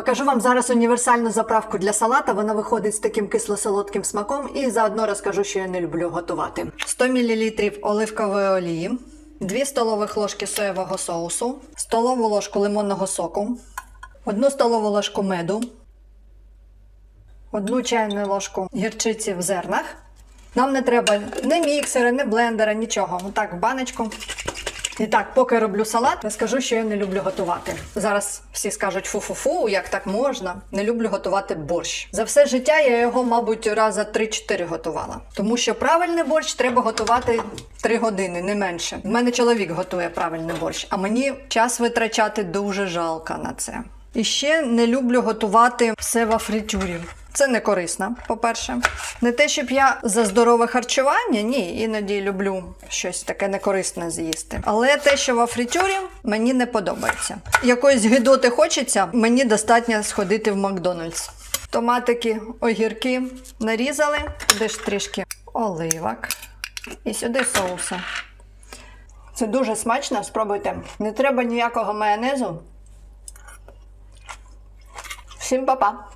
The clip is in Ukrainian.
Покажу вам зараз універсальну заправку для салата. Вона виходить з таким кисло-солодким смаком і заодно розкажу, що я не люблю готувати. 100 мл оливкової олії, 2 столових ложки соєвого соусу, столову ложку лимонного соку, 1 столову ложку меду, 1 чайну ложку гірчиці в зернах. Нам не треба ні міксера, ні блендера, нічого. Отак в баночку. І так, поки роблю салат, я скажу, що я не люблю готувати. Зараз всі скажуть фу-фу-фу, як так можна. Не люблю готувати борщ. За все життя я його, мабуть, раза 3-4 готувала. Тому що правильний борщ треба готувати 3 години, не менше. У мене чоловік готує правильний борщ, а мені час витрачати дуже жалко на це. І ще не люблю готувати все во фритюрі. Це не корисно, по-перше. Не те, щоб я за здорове харчування, ні, іноді люблю щось таке некорисне з'їсти. Але те, що во фритюрі, мені не подобається. Якоїсь гидоти хочеться, мені достатньо сходити в Макдональдс. Томатики, огірки нарізали, туди ж трішки оливок і сюди соусу. Це дуже смачно, спробуйте. Не треба ніякого майонезу. 新爸爸。